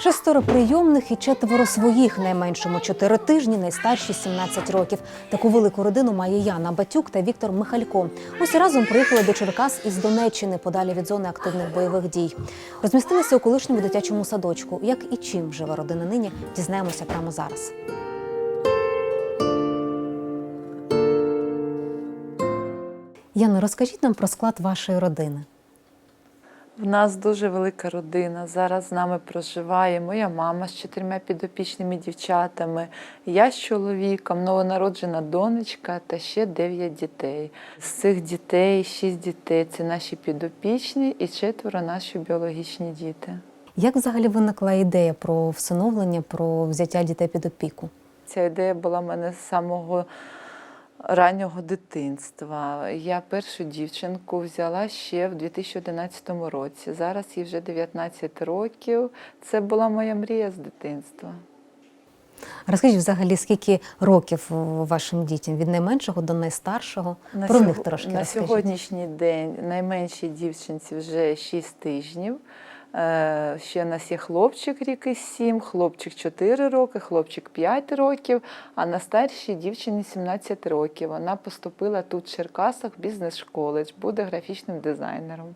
Шестеро прийомних і четверо своїх, найменшому 4 тижні, найстарші 17 років. Таку велику родину має Яна Батюк та Віктор Михалько. Усі разом приїхали до Черкас із Донеччини, подалі від зони активних бойових дій. Розмістилися у колишньому дитячому садочку. Як і чим живе родина нині, дізнаємося прямо зараз. Яна, розкажіть нам про склад вашої родини. В нас дуже велика родина. Зараз з нами проживає моя мама з чотирма підопічними дівчатами, я з чоловіком, новонароджена донечка та ще дев'ять дітей. З цих дітей шість дітей це наші підопічні і четверо наші біологічні діти. Як взагалі виникла ідея про всиновлення, про взяття дітей під опіку? Ця ідея була в мене з самого раннього дитинства. Я першу дівчинку взяла ще в 2011 році. Зараз їй вже 19 років. Це була моя мрія з дитинства. Розкажіть взагалі, скільки років вашим дітям від найменшого до найстаршого? На Про них трошки на розкажіть. сьогоднішній день найменшій дівчинці вже 6 тижнів. Е, Ще в нас є хлопчик рік і 7, хлопчик 4 роки, хлопчик 5 років, а на старшій дівчині 17 років. Вона поступила тут в Черкасах в бізнес-коледж, буде графічним дизайнером.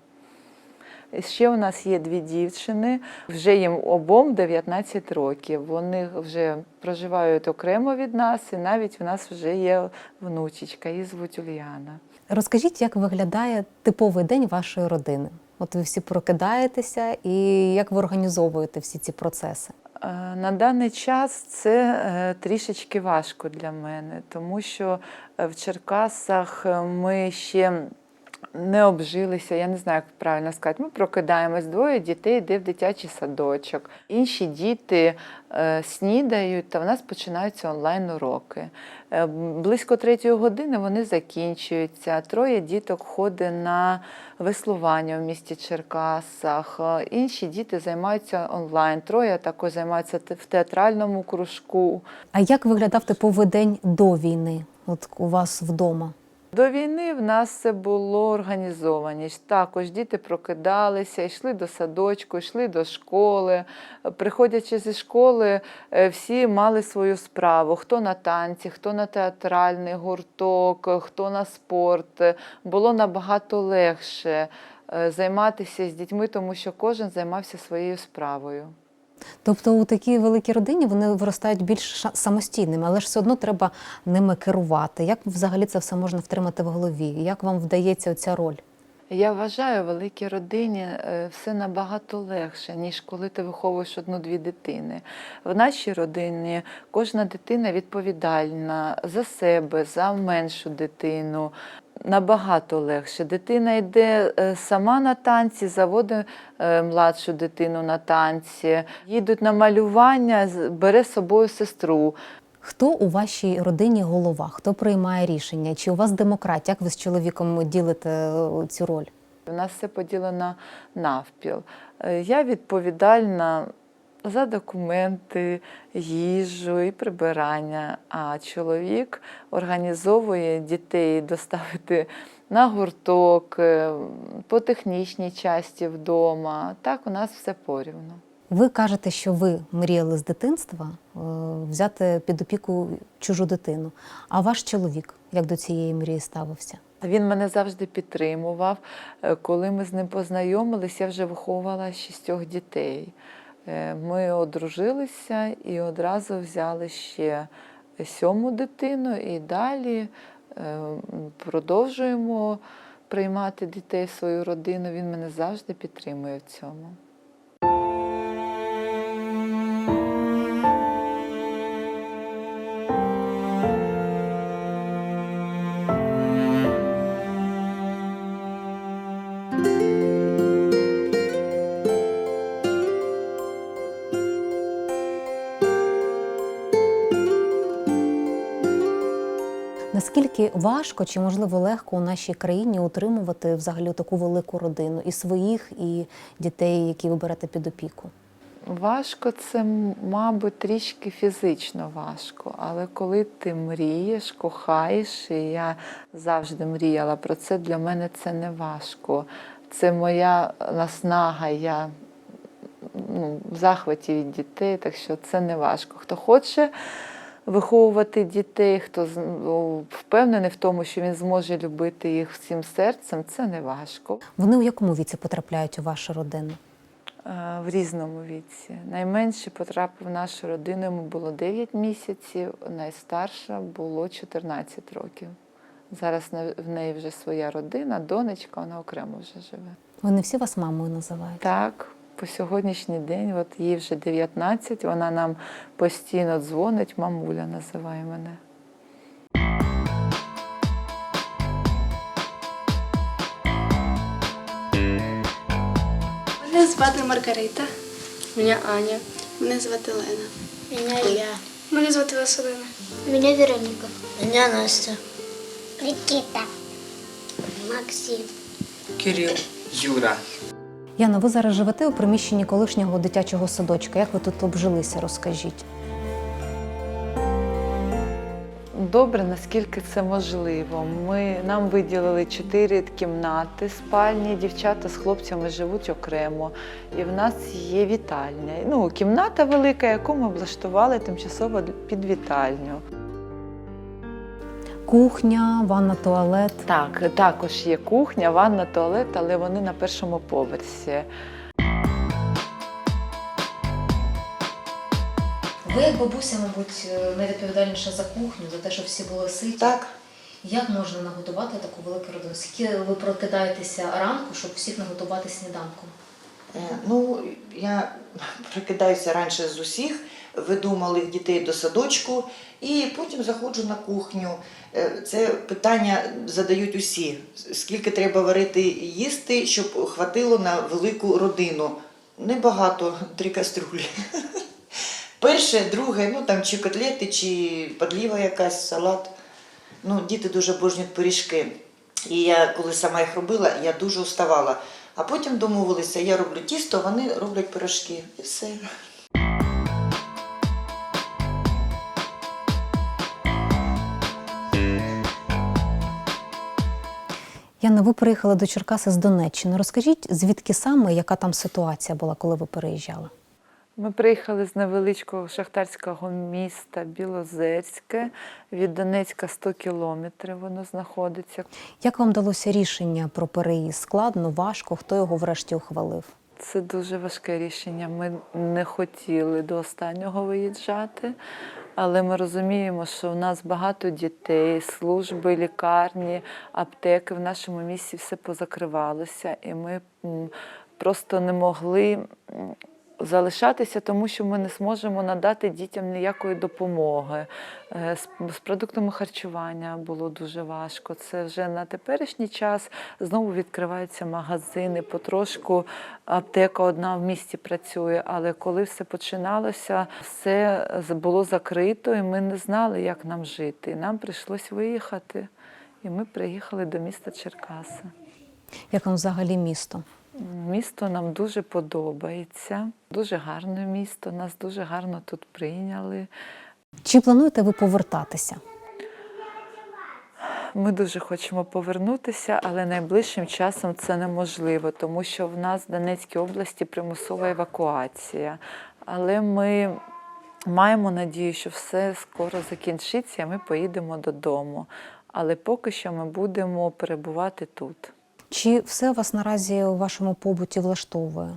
Ще у нас є дві дівчини, вже їм обом 19 років. Вони вже проживають окремо від нас, і навіть у нас вже є внучечка, її звуть Ульяна. Розкажіть, як виглядає типовий день вашої родини? От ви всі прокидаєтеся, і як ви організовуєте всі ці процеси? Е, На даний час це е, трішечки важко для мене, тому що е, в Черкасах ми ще не обжилися, я не знаю, як правильно сказати. Ми прокидаємось, двоє дітей йде в дитячий садочок. Інші діти е, снідають, та в нас починаються онлайн-уроки. Е, Близько третьої години вони закінчуються. Троє діток ходить на веслування в місті Черкасах. Е, Інші діти займаються онлайн. Троє також займаються в театральному кружку. А як виглядав типовий день до війни? От у вас вдома? До війни в нас це було організованість. Також діти прокидалися, йшли до садочку, йшли до школи. Приходячи зі школи, е, всі мали свою справу: хто на танці, хто на театральний гурток, хто на спорт. Було набагато легше е, займатися з дітьми, тому що кожен займався своєю справою. Тобто у такій великій родині вони виростають більш самостійними, але ж все одно треба ними керувати. Як взагалі це все можна втримати в голові? Як вам вдається ця роль? Я вважаю, в великій родині е, все набагато легше, ніж коли ти виховуєш одну-дві дитини. В нашій родині кожна дитина відповідальна за себе, за меншу дитину. Набагато легше. Дитина йде е, сама на танці, заводить е, младшу дитину на танці, їдуть на малювання, бере з собою сестру. Хто у вашій родині голова? Хто приймає рішення? Чи у вас демократія? Як ви з чоловіком ділите е, цю роль? У нас все поділено навпіл. Е, Я відповідальна за документи, їжу і прибирання, а чоловік організовує дітей доставити на гурток, е, по технічній часті вдома. Так у нас все порівну. Ви кажете, що ви мріяли з дитинства е, взяти під опіку чужу дитину. А ваш чоловік як до цієї мрії ставився? Він мене завжди підтримував. Е, Коли ми з ним познайомилися, я вже виховувала шістьох дітей. Е, Ми одружилися і одразу взяли ще сьому дитину, і далі продовжуємо приймати дітей в свою родину. Він мене завжди підтримує в цьому. Наскільки важко чи можливо легко у нашій країні утримувати взагалі таку велику родину і своїх, і дітей, які ви берете під опіку? Важко це, мабуть, трішки фізично важко, але коли ти мрієш, кохаєш, і я завжди мріяла про це, для мене це не важко. Це моя наснага. Я ну, в захваті від дітей, так що це не важко. Хто хоче виховувати дітей, хто ну, впевнений в тому, що він зможе любити їх всім серцем, це не важко. Вони у якому віці потрапляють у вашу родину? Е, В різному віці. Найменший потрапив в нашу родину, йому було 9 місяців, найстарша було 14 років. Зараз в неї вже своя родина, донечка, вона окремо вже живе. Вони всі вас мамою називають? Так, по сьогоднішній день, от їй вже 19, вона нам постійно дзвонить, мамуля називає мене. Мене звати Маргарита. Мене Аня. Мене звати Лена. Меня я. Мене звати Василина. Меня Вероника. Меня Настя. Никита. Максим. Кирил. Юра. Яна, ви зараз живете у приміщенні колишнього дитячого садочка. Як ви тут обжилися, розкажіть? Добре, наскільки це можливо. Ми, нам виділили чотири кімнати спальні, дівчата з хлопцями живуть окремо. І в нас є вітальня. Ну, кімната велика, яку ми облаштували тимчасово під вітальню. Кухня, ванна, туалет. Так, також є кухня, ванна, туалет, але вони на першому поверсі. Ви, як бабуся, мабуть, найвідповідальніша за кухню, за те, щоб всі були ситі. Так, Як можна наготувати таку велику родину? Скільки ви прокидаєтеся ранку, щоб всіх наготувати сніданком? е, ну я прокидаюся раніше з усіх, веду малих дітей до садочку і потім заходжу на кухню. Е, Це питання задають усі. Скільки треба варити їсти, щоб хватило на велику родину? Небагато, три каструлі. Перше, друге, ну там чи котлети, чи подліва якась, салат. Ну, діти дуже обожнюють пиріжки. І я, коли сама їх робила, я дуже уставала. А потім домовилися, я роблю тісто, вони роблять пиріжки. І все. Яна, ви приїхала до Черкаси з Донеччини. Розкажіть, звідки саме, яка там ситуація була, коли ви переїжджали? Ми приїхали з невеличкого шахтарського міста Білозерське. Від Донецька 100 кілометрів воно знаходиться. Як вам далося рішення про переїзд? Складно, важко? Хто його врешті ухвалив? Це дуже важке рішення. Ми не хотіли до останнього виїжджати, але ми розуміємо, що в нас багато дітей, служби, лікарні, аптеки в нашому місті все позакривалося, і ми просто не могли. Залишатися, тому що ми не зможемо надати дітям ніякої допомоги. Е, з продуктами харчування було дуже важко. Це вже на теперішній час знову відкриваються магазини, потрошку аптека одна в місті працює. Але коли все починалося, все було закрито, і ми не знали, як нам жити. Нам прийшлось виїхати. І ми приїхали до міста Черкаси. Як вам взагалі місто? Місто нам дуже подобається. Дуже гарне місто. Нас дуже гарно тут прийняли. Чи плануєте ви повертатися? Ми дуже хочемо повернутися, але найближчим часом це неможливо, тому що в нас в Донецькій області примусова евакуація. Але ми маємо надію, що все скоро закінчиться, і ми поїдемо додому. Але поки що ми будемо перебувати тут. Чи все вас наразі у вашому побуті влаштовує?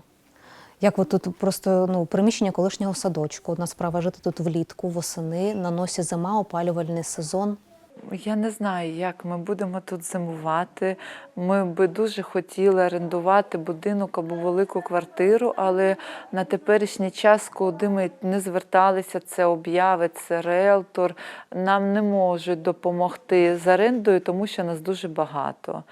Як ви тут просто ну, приміщення колишнього садочку? Одна справа жити тут влітку, восени, на носі зима, опалювальний сезон. Я не знаю, як ми будемо тут зимувати. Ми би дуже хотіли орендувати будинок або велику квартиру, але на теперішній час, куди ми не зверталися, це обяви, це риелтор, нам не можуть допомогти з орендою, тому що нас дуже багато.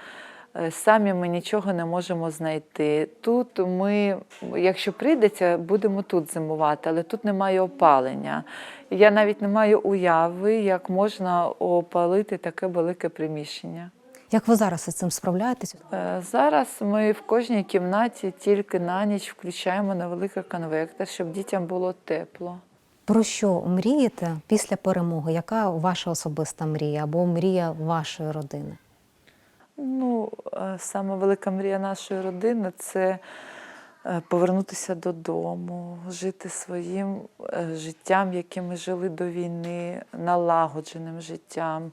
Е, Самі ми нічого не можемо знайти. Тут ми, якщо прийдеться, будемо тут зимувати, але тут немає опалення. Я навіть не маю уяви, як можна опалити таке велике приміщення. Як ви зараз із цим справляєтесь? Е, Зараз ми в кожній кімнаті тільки на ніч включаємо невеликий конвектор, щоб дітям було тепло. Про що мрієте після перемоги? Яка ваша особиста мрія або мрія вашої родини? Ну, е, саме велика мрія нашої родини це е, повернутися додому, жити своїм е, життям, яким ми жили до війни, налагодженим життям.